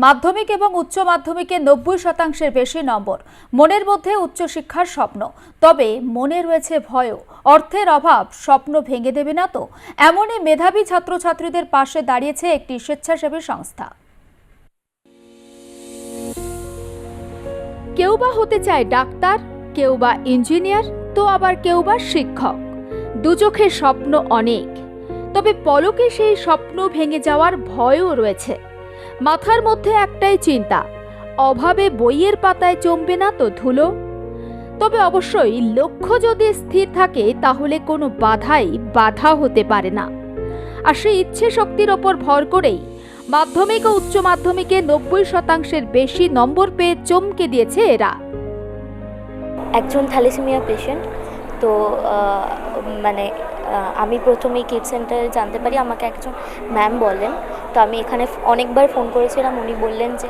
মাধ্যমিক এবং উচ্চ মাধ্যমিকে নব্বই শতাংশের বেশি নম্বর মনের মধ্যে উচ্চশিক্ষার স্বপ্ন। তবে মনে রয়েছে ভয়ও। অর্থের অভাব স্বপ্ন ভেঙে দেবে না তো? এমনই মেধাবী ছাত্রছাত্রীদের পাশে দাঁড়িয়েছে একটি স্বেচ্ছাসেবী সংস্থা। কেউ বা হতে চায় ডাক্তার, কেউ বা ইঞ্জিনিয়ার, তো আবার কেউ বা শিক্ষক। দু চোখের স্বপ্ন অনেক। তবে পলকে সেই স্বপ্ন ভেঙে যাওয়ার ভয়ও রয়েছে। মাথার মধ্যে একটাই চিন্তা, অভাবে বইয়ের পাতায় জমবে না তো ধুলো? তবে অবশ্যই লক্ষ্য যদি স্থির থাকে, তাহলে কোনো বাধাই বাধা হতে পারে না। আর সেই ইচ্ছে শক্তির ওপর ভর করেই মাধ্যমিক ও উচ্চ মাধ্যমিকে নব্বই শতাংশের বেশি নম্বর পেয়ে চমকে দিয়েছে এরা। একজন থ্যালিসেমিয়া পেশেন্ট, তো মানে আমি প্রথমেই কিড সেন্টারে জানতে পারি, আমাকে একজন ম্যাম বলেন তো আমি এখানে অনেকবার ফোন করেছিলাম, উনি বললেন যে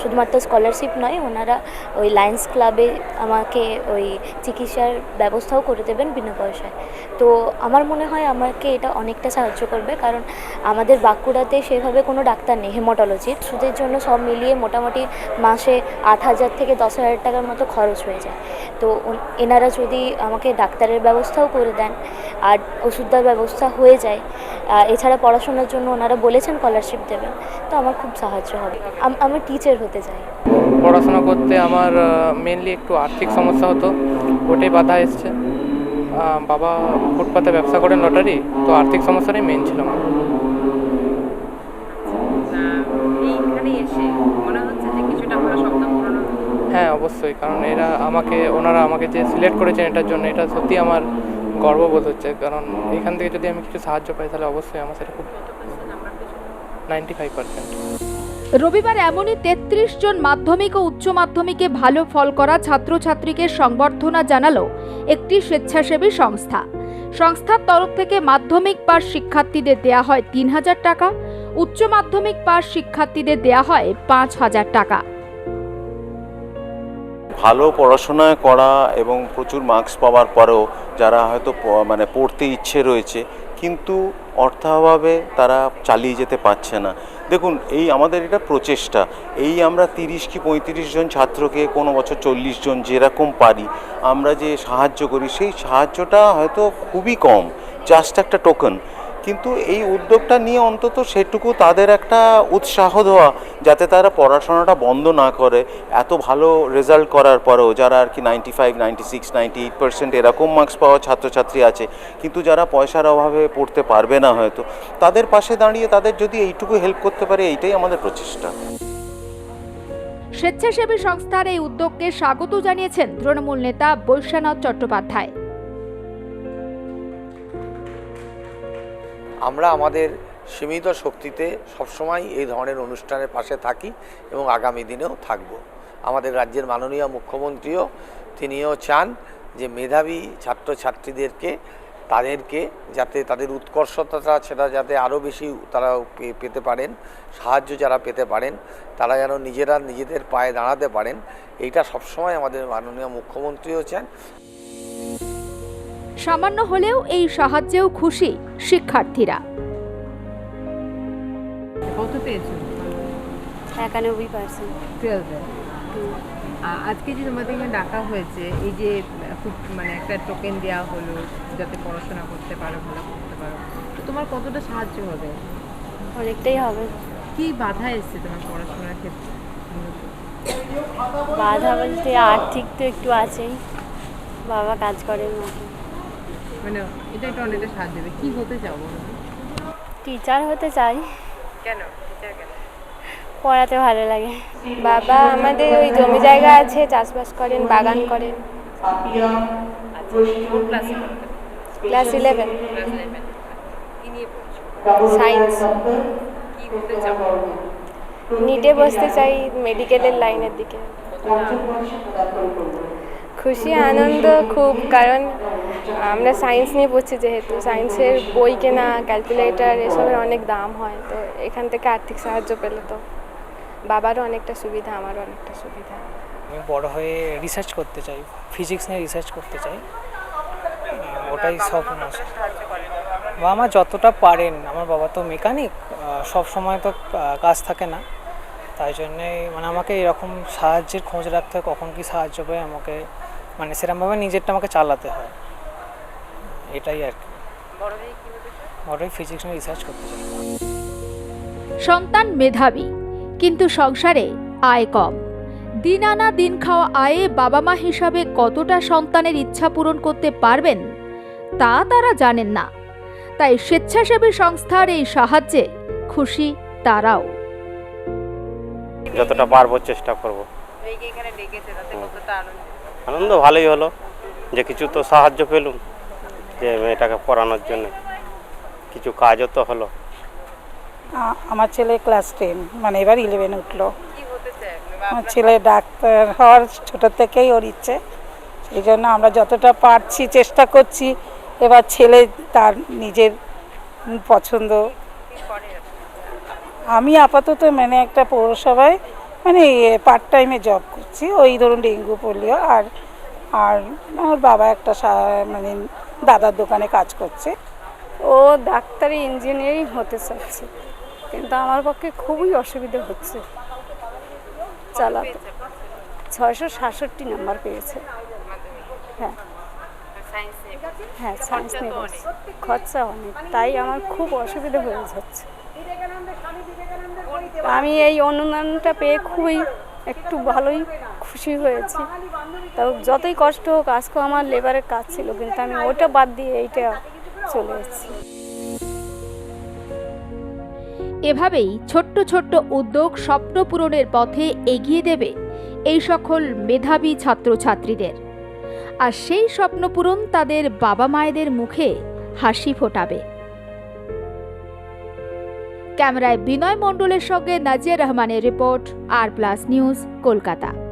শুধুমাত্র স্কলারশিপ নয়, ওনারা ওই লায়ন্স ক্লাবে আমাকে ওই চিকিৎসার ব্যবস্থাও করে দেবেন বিনা পয়সায়। তো আমার মনে হয় আমাকে এটা অনেকটা সাহায্য করবে, কারণ আমাদের বাঁকুড়াতে সেভাবে কোনো ডাক্তার নেই, হেমাটোলজির। সুদের জন্য সব মিলিয়ে মোটামুটি মাসে আট হাজার থেকে দশ হাজার টাকার মতো খরচ হয়ে যায়। তো এনারা যদি আমাকে ডাক্তারের ব্যবস্থাও করে দেন আর ওষুধ দেওয়ার ব্যবস্থা হয়ে যায় এছাড়া পড়াশোনার জন্য ওনারা বলেছেন স্কলারশিপ দেবেন তো আমার খুব সাহায্য হবে। আমি টিচার হতে চাই। পড়াশোনা করতে আমার মেনলি একটু আর্থিক সমস্যা হতো ওটাই বাধা এসছে। বাবা ফুটপাতে ব্যবসা করেন লটারি তো আর্থিক সমস্যাটাই মেন ছিল আমার। এসে মনে হচ্ছে যে কিছুটা হলো স্বপ্ন পূরণ হলো। হ্যাঁ অবশ্যই, কারণ এরা আমাকে, ওনারা আমাকে যে সিলেক্ট করেছেন এটার জন্য এটা সত্যি আমার গর্ববোধ হচ্ছে, কারণ এখান থেকে যদি আমি কিছু সাহায্য পাই তাহলে অবশ্যই আমার সেটা খুব নাইনটি ফাইভ পার্সেন্ট রবিবার এমনই তেত্রিশ জন মাধ্যমিক ও উচ্চ মাধ্যমিকে ভালো ফল করা ছাত্রছাত্রীকে সংবর্ধনা জানালো একটি স্বেচ্ছাসেবী সংস্থা। সংস্থার তরফ থেকে মাধ্যমিক পাস শিক্ষার্থীদের দেয়া হয় তিন হাজার টাকা, উচ্চ মাধ্যমিক পাস শিক্ষার্থীদের দেয়া হয় পাঁচ হাজার টাকা। ভালো পড়াশোনা করা এবং প্রচুর মার্কস পাওয়ার পরেও যারা হয়তো মানে পড়তে ইচ্ছে রয়েছে, কিন্তু অর্থাভাবে তারা চালিয়ে যেতে পারছে না। দেখুন, এই আমাদের এটা প্রচেষ্টা। এই আমরা তিরিশ কি পঁয়ত্রিশ জন ছাত্রকে কোনো বছর চল্লিশ জন যেরকম পারি, আমরা যে সাহায্য করি, সেই সাহায্যটা হয়তো খুবই কম। জাস্ট একটা টোকেন কিন্তু এই উদ্যোগটা নিয়ে অন্তত সেটুকু তাদের একটা উৎসাহ দেওয়া, যাতে তারা পড়াশোনাটা বন্ধ না করে, এত ভালো রেজাল্ট করার পরেও যারা আর কি ninety five ninety six ninety eight percent এরকম মার্কস পাওয়া ছাত্রছাত্রী আছে, কিন্তু যারা পয়সার অভাবে পড়তে পারবে না হয়তো, তাদের পাশে দাঁড়িয়ে তাদের যদি এইটুকু হেল্প করতে পারে, এইটাই আমাদের প্রচেষ্টা। স্বেচ্ছাসেবী সংস্থার এই উদ্যোগকে স্বাগত জানিয়েছেন তৃণমূল নেতা বৈশ্বনাথ চট্টোপাধ্যায়। আমরা আমাদের সীমিত শক্তিতে সবসময় এই ধরনের অনুষ্ঠানের পাশে থাকি এবং আগামী দিনেও থাকব। আমাদের রাজ্যের মাননীয় মুখ্যমন্ত্রীও তিনিও চান যে মেধাবী ছাত্রছাত্রীদেরকে, তাদেরকে যাতে তাদের উৎকর্ষতা সেটা যাতে আরও বেশি তারা পেতে পারেন, সাহায্য যারা পেতে পারেন, তারা যেন নিজেরা নিজেদের পায়ে দাঁড়াতে পারেন, এইটা সবসময় আমাদের মাননীয় মুখ্যমন্ত্রীও চান। সামান্য হলেও এই সাহায্যেও খুশি শিক্ষার্থীরা। কত পেয়েছ? একানব্বই পার্সেন্ট। টুয়েলভে আজকে যে তোমাদের এখানে ডাকা হয়েছে এই যে খুব মানে একটা টোকেন দেওয়া হলো যাতে পড়াশোনা করতে পারো ভালো করতে পারো তো তোমার কতটা সাহায্য হবে? অনেকটাই হবে। কি বাধা এসছে তোমার পড়াশোনার ক্ষেত্রে? বাধা বলতে আর্থিক তো একটু আছেই। বাবা কাজ করে মাঠে মানে এটা একটা অনেকটা সাহায্য হবে কি হতে চাও টিচার হতে চাই। কেন? টিচার কেন? পড়াতে ভালো লাগে। বাবা আমাদের ওই জমি জায়গা আছে চাষবাস করেন বাগান করেন। ক্লাসে ইলেভেন সায়েন্স নিটে বসতে চাই মেডিকেলের লাইনের দিকে। খুশি আনন্দ খুব কারণ আমরা সায়েন্স নিয়ে পড়ছি যেহেতু। সায়েন্সের বই কেনা ক্যালকুলেটার এসবের অনেক দাম হয় তো এখান থেকে আর্থিক সাহায্য পেলে তো বাবারও অনেকটা সুবিধা আমারও অনেকটা সুবিধা। আমি বড় হয়ে রিসার্চ করতে চাই ফিজিক্স নিয়ে রিসার্চ করতে চাই। ওটাই স্বপ্ন। আছে বাবা মা যতটা পারেন আমার বাবা তো মেকানিক সব সময় তো কাজ থাকে না। তাই জন্যে মানে আমাকে এরকম সাহায্যের খোঁজ রাখতে হয় কখন কি সাহায্য পাই আমাকে মানে সেরকমভাবে নিজেরটা আমাকে চালাতে হয়। এটাই আর কি। বড় ফিজিক্স নিয়ে রিসার্চ করতে চাই। সন্তান মেধাবী কিন্তু সংসারে আয় কম। দিন আনা দিন খাওয়া আয়ে বাবা মা হিসাবে কতটা সন্তানের ইচ্ছা পূরণ করতে পারবেন তা তারা জানেন না। তাই স্বেচ্ছাসেবী সংস্থার এই সাহায্যে খুশি তারাও। যতটা পারব চেষ্টা করব। এই যে এখানে ডেকেছে তাতে কতটা আনন্দ? আনন্দ ভালোই হলো। যে কিছু তো সাহায্য পেলুম যে মেয়েটাকে পড়ানোর জন্য। কিছু কাজও তো হলো। আমার ছেলে ক্লাস টেন মানে এবার ইলেভেন উঠল। কি হতে চায়? আমার ছেলে ডাক্তার হওয়ার ছোটো থেকেই ওর ইচ্ছে। সেই জন্য আমরা যতটা পারছি চেষ্টা করছি এবার ছেলে তার নিজের পছন্দ। আমি আপাতত মানে একটা পৌরসভায় মানে পার্ট টাইমে জব করছি। ওই ধরুন ডেঙ্গু পোলিও আর আর আমার বাবা একটা মানে দাদার দোকানে কাজ করছে। ও ডাক্তারি ইঞ্জিনিয়ারিং হতে চাচ্ছে কিন্তু আমার পক্ষে খুবই অসুবিধা হচ্ছে। চালাতে। ছয়শো সাতষট্টি নাম্বার পেয়েছে। হ্যাঁ। হ্যাঁ সায়েন্স নিয়ে খরচা অনেক। তাই আমার খুব অসুবিধা হয়ে যাচ্ছে। আমি এই অনুদানটা পেয়ে খুবই একটু ভালোই খুশি হয়েছি। তাও যতই কষ্ট হোক আজকেও আমার লেবারের কাজ ছিল, কিন্তু আমি ওটা বাদ দিয়ে এইটা চলে এসেছি। এভাবেই ছোট্ট ছোট্ট উদ্যোগ স্বপ্ন পূরণের পথে এগিয়ে দেবে এই সকল মেধাবী ছাত্রছাত্রীদের। আর সেই স্বপ্ন পূরণ তাদের বাবা মায়েদের মুখে হাসি ফোটাবে। ক্যামেরায় বিনয় মণ্ডলের সঙ্গে নাজিয়া রহমানের report R plus news Kolkata.